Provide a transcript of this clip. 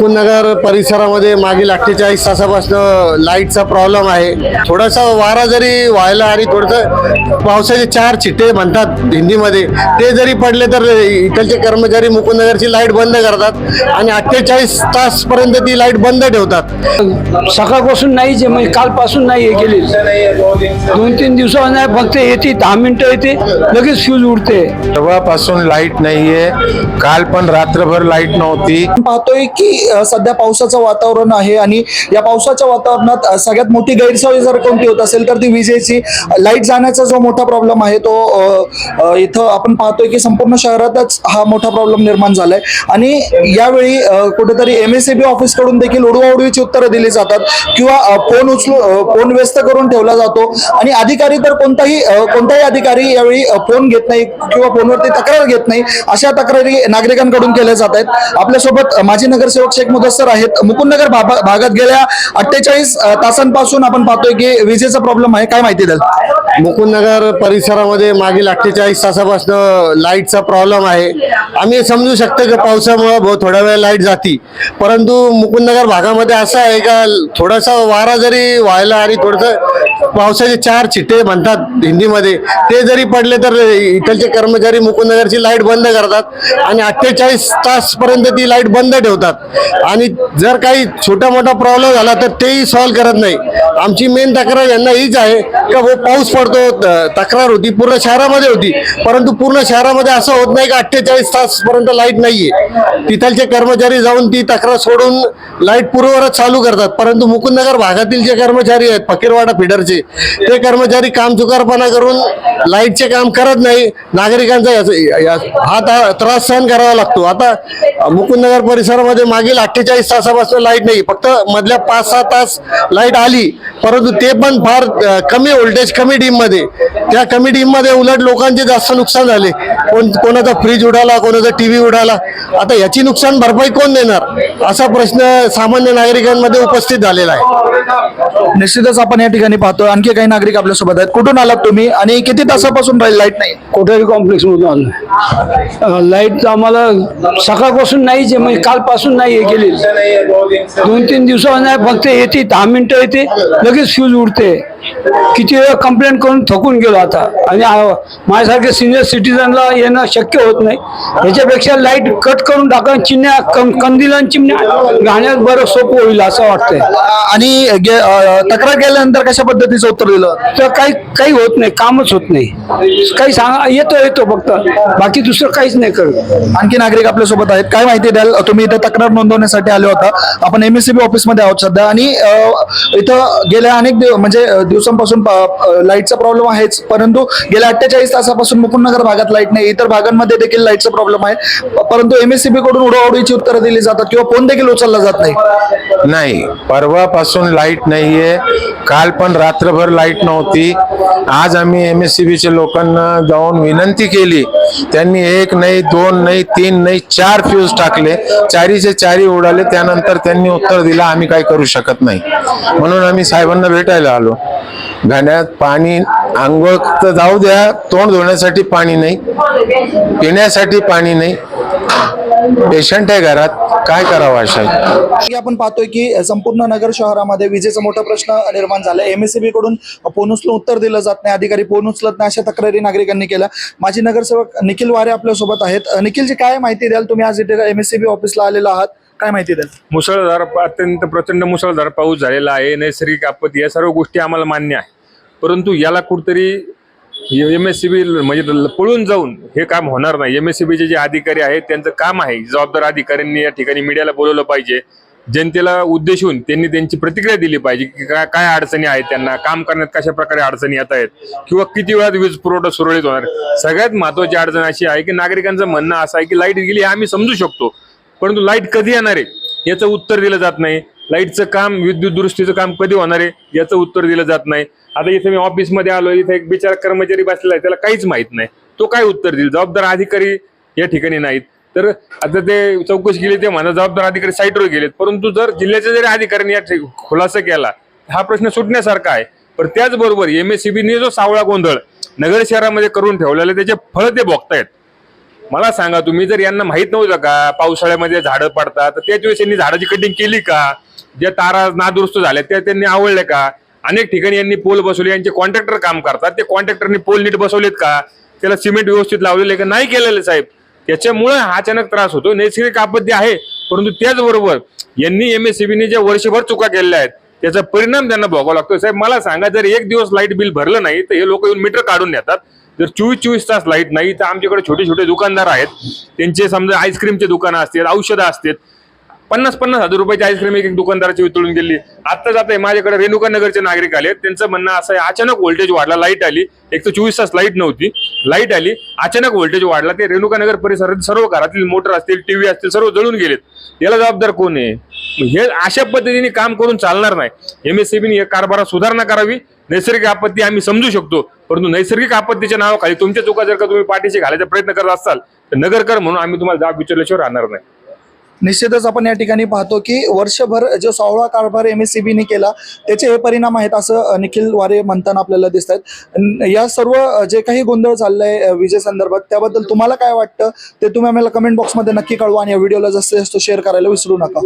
नगर परिसरामध्ये मागील अठ्ठेचाळीस तासापासून लाईटचा प्रॉब्लेम आहे. थोडासा वारा जरी व्हायला आणि थोडंसं पावसाचे चार छिट्टे म्हणतात हिंदीमध्ये ते जरी पडले तर इकडचे कर्मचारी मुकुंदनगरची लाइट बंद करतात आणि अठ्ठेचाळीस तास पर्यंत ती लाइट बंद ठेवतात. सकाळपासून नाहीच आहे म्हणजे कालपासून नाही हे केली दोन तीन दिवसावर नाही फक्त येते दहा मिनिटं येते लगेच फ्यूज उडते. तेव्हापासून लाइट नाहीये. काल पण रात्रभर लाइट नव्हती. पाहतोय की सध्या पावसाचं वातावरण आहे आणि या पावसाच्या वातावरणात सगळ्यात मोठी गैरसोय जर कोणती होत असेल तर ती विजेची. लाइट जाण्याचा जो मोठा प्रॉब्लेम आहे तो इथं आपण पाहतोय की संपूर्ण शहरातच हा मोठा प्रॉब्लेम निर्माण झालाय. आणि यावेळी कुठेतरी एम एस बी ऑफिसकडून देखील उडवाउडवीची उत्तरं दिली जातात किंवा फोन उचलू फोन व्यस्त करून ठेवला जातो. आणि अधिकारी तर कोणताही कोणताही अधिकारी यावेळी फोन घेत नाही किंवा फोनवरती तक्रार घेत नाही अशा तक्रारी नागरिकांकडून केल्या जात आहेत. आपल्यासोबत माजी नगरसेवक शेख मुदस्सर आहेत. मुकुंदनगर भागा- भागात गेल्या अठ्ठेचाळीस तासांपासून आपण पाहतोय की विजेचा प्रॉब्लेम आहे. काय माहिती द्याल मुकुंदनगर परिसरामध्ये मागील अठ्ठेचाळीस तासापासून लाईटचा प्रॉब्लेम आहे. आम्ही समजू शकतो की पावसामुळे बहुत थोडा वेळ लाइट जाती. परंतु मुकुंदनगर भागामध्ये असं आहे का थोडासा वारा जरी व्हायला आणि थोडंसं पावसाचे चार चिट्टे म्हणतात हिंदीमध्ये. ते जरी पडले तर इकडचे कर्मचारी मुकुंदनगरची लाइट बंद करतात आणि अठ्ठेचाळीस तासपर्यंत ती लाइट बंद ठेवतात. आणि जर काही छोटा मोठा प्रॉब्लेम झाला तर तेही सॉल्व्ह करत नाही. आमची मेन तक्रार यांना हीच आहे का वो पाऊस पडतो तक्रार होती पूर्ण शहरामध्ये होती. परंतु पूर्ण शहरामध्ये असं होत नाही का अठ्ठेचाळीस तासपर्यंत लाइट नाहीये. तिथलचे कर्मचारी जाऊन ती तक्रार सोडून लाइट पूर्ववरच चालू करतात. परंतु मुकुंदनगर भागातील जे कर्मचारी आहेत फकीरवाडा फिडरचे ते कर्मचारी काम चुकारपणा करून लाईटचे काम करत नाही. नागरिकांचा याचा- हा त्रास सहन करावा लागतो. आता मुकुंदनगर परिसरामध्ये मागील अठ्ठेचाळीस तासापासून लाइट नाही. फक्त मधल्या पाच सहा तास लाइट आली. परंतु ते पण फार कमी व्होल्टेज कमी डीममध्ये त्या कमी डीममध्ये उलट लोकांचे जास्त नुकसान झाले. कोण कोणाचा फ्रीज उडाला कोणाचा टीव्ही उडाला. आता याची नुकसान भरपाई कोण देणार? असा प्रश्न सामान्य नागरिकांमध्ये उपस्थित झालेला आहे. निश्चितच आपण या ठिकाणी पाहतो. आणखी काही नागरिक आपल्यासोबत आहेत. कुठून आलात तुम्ही आणि किती तासापासून लाइट नाही? कोठारी कॉम्प्लेक्स मधून आलो. लाइट आम्हाला सकाळपासून नाहीच आहे म्हणजे कालपासून नाही हे केली दोन तीन दिवसावर नाही फक्त येते दहा मिनिटं येते लगेच फ्यूज उडते. किती वेळ कंप्लेंट करून थकून गेलो आता. आणि माझ्यासारख्या सिनियर सिटीजनला येणं शक्य होत नाही. याच्यापेक्षा लाइट कट करून टाका चिमण्या कंदील चिमण्या घाण्यात बरं सोपं होईल असं वाटतंय. आणि तक्रार केल्यानंतर कशा पद्धतीचं उत्तर दिलं. तर काही काही होत नाही कामच होत नाही. काही सांगा येतो येतो फक्त. बाकी दुसरं काहीच नाही करत. आणखी नागरिक आपल्यासोबत आहेत. काय माहिती द्याल तुम्ही इथं तक्रार नोंदवण्यासाठी आले होता. आपण एम एस सी बी ऑफिसमध्ये आहोत सध्या. आणि इथं गेल्या अनेक दिव- म्हणजे दिवसांपासून लाईटचा प्रॉब्लेम आहेच. परंतु गेल्या अठ्ठेचाळीस तासापासून मुकुंदनगर भागात लाइट नाही. इतर भागांमध्ये देखील लाईटचा प्रॉब्लेम आहे. परंतु एम एस सी बी कडून उडवाउडीची उत्तरं दिली जातात किंवा फोन देखील उचलला जात नाही. नाही. परवापासून लाइट नाहीये. काल पण रात्रभर लाइट नव्हती. आज आम्ही एम एस सी बीच्या लोकांना जाऊन विनंती केली. त्यांनी एक नाही दोन नाही तीन नाही चार फ्यूज टाकले. चारीचे चारी उडाले त्यानंतर त्यांनी उत्तर दिलं आम्ही काय करू शकत नाही. म्हणून आम्ही साहेबांना भेटायला आलो. घाण्यात पाणी आंघोळ तर जाऊ द्या तोंड धुण्यासाठी पाणी नाही पिण्यासाठी पाणी नाही. पेशंट आहे घरात. काय करावं अशा? की आपण पाहतोय की संपूर्ण नगर शहरामध्ये विजेचा मोठा प्रश्न निर्माण झाला. एमएससीबी कडून फोन उचलून उत्तर दिलं जात नाही. अधिकारी फोन उचलत नाही अशा तक्रारी नागरिकांनी केल्या. माजी नगरसेवक निखिल वारे आपल्यासोबत आहेत. अ, निखिलजी काय माहिती द्याल तुम्ही? आज इथे एमएससीबी ऑफिसला आलेला आहात. काय माहिती द्याल? मुसळधार अत्यंत प्रचंड मुसळधार पाऊस झालेला आहे. नैसर्गिक आपत्ती या सर्व गोष्टी आम्हाला मान्य आहे. परंतु याला कुठतरी एम एस सी बी म्हणजे ल- पळून जाऊन हे काम होणार नाही. एम एस सी बीचे जे अधिकारी आहेत त्यांचं काम आहे. जबाबदार अधिकाऱ्यांनी या ठिकाणी मीडियाला बोलवलं पाहिजे. जनतेला उद्देशून त्यांनी त्यांची प्रतिक्रिया दिली पाहिजे की काय काय अडचणी आहेत त्यांना काम करण्यात कशा प्रकारे अडचणी येत आहेत किंवा किती वेळात वीज पुरवठा सुरळीत होणार. सगळ्यात महत्वाची अडचण अशी आहे की नागरिकांचं म्हणणं असं आहे की लाइट गेली आम्ही समजू शकतो. परंतु लाइट कधी येणार आहे? याचं उत्तर दिलं जात नाही. लाईटचं काम विद्युत दुरुस्तीचं काम कधी होणार आहे याचं उत्तर दिलं जात नाही. आता इथे मी ऑफिसमध्ये आलो इथे एक बिचारा कर्मचारी बसलेला आहे त्याला काहीच माहीत नाही. तो काय उत्तर देईल? जबाबदार अधिकारी या ठिकाणी नाहीत. तर आता ते चौकशी केली ते म्हणा जबाबदार अधिकारी साईटवर गेलेत. परंतु जर जिल्ह्याच्या जरी अधिकाऱ्यांनी या खुलासा केला हा प्रश्न सुटण्यासारखा आहे. पण त्याचबरोबर एम एस सी बीने जो सावळा गोंधळ नगर शहरामध्ये करून ठेवलेला त्याचे फळ ते भोगतायत. मला सांगा तुम्ही जर यांना माहीत नव्हतं का पावसाळ्यामध्ये झाडं पडतात तर त्याच वेळेस यांनी झाडाची कटिंग केली का? ज्या तारा नादुरुस्त झाल्या त्या त्यांनी आवडल्या का? अनेक ठिकाणी यांनी पोल बसवले यांचे कॉन्ट्रॅक्टर काम करतात. ते कॉन्ट्रॅक्टरनी पोल नीट बसवलेत का? त्याला सिमेंट व्यवस्थित लावलेले का? नाही केलेले साहेब. त्याच्यामुळे हा अचानक त्रास होतो नैसर्गिक आपत्ती आहे परंतु त्याचबरोबर यांनी एम एस ज्या वर्षभर चुका केलेल्या आहेत त्याचा परिणाम त्यांना भोगावा लागतो साहेब मला सांगा जर एक दिवस लाइट बिल भरलं नाही तर हे लोक येऊन मीटर काढून नेतात. जर चोवीस चोवीस तास लाइट नाही तर आमच्याकडे छोटे छोटे दुकानदार आहेत. त्यांचे समजा आईस्क्रीमचे दुकानं असतील औषधं असतील पन्नास पन्नास हजार रुपयाची आईस्क्रीम एक एक दुकानदाराची वितळून गेली. आता जात आहे माझ्याकडे रेणुका नगरचे नागरिक आले. त्यांचं म्हणणं असं आहे अचानक व्होल्टेज वाढला लाइट आली. एक तर चोवीस तास लाइट नव्हती. लाइट आली अचानक व्होल्टेज वाढला. ते रेणुका नगर परिसरात सर्व घरातील मोटर असतील टीव्ही असतील सर्व जळून गेलेत. याला जबाबदार कोण आहे? हे अशा पद्धतीने काम करून चालणार नाही. एम एस या कारभारात सुधारणा करावी. नैसर्गिक आपत्ती आम्ही समजू शकतो परंतु नैसर्गिक आपत्तीच्या नावाखाली तुमच्या चुका जर का तुम्ही पाठीशी घालायचा प्रयत्न करत असाल तर नगरकर म्हणून आम्ही तुम्हाला जाब विचारल्याशिवाय राहणार नाही. निश्चितच आपण या ठिकाणी पाहतो की वर्षभर जो सावळा कारभार एम एस सी केला त्याचे हे परिणाम आहेत असं निखिल वारे म्हणताना आपल्याला दिसत आहेत या सर्व जे काही गोंधळ चाललाय विजय संदर्भात त्याबद्दल तुम्हाला काय वाटतं? ते तुम्ही आम्हाला कमेंट बॉक्समध्ये नक्की कळवा आणि या व्हिडिओला जास्तीत जास्त शेअर करायला विसरू नका.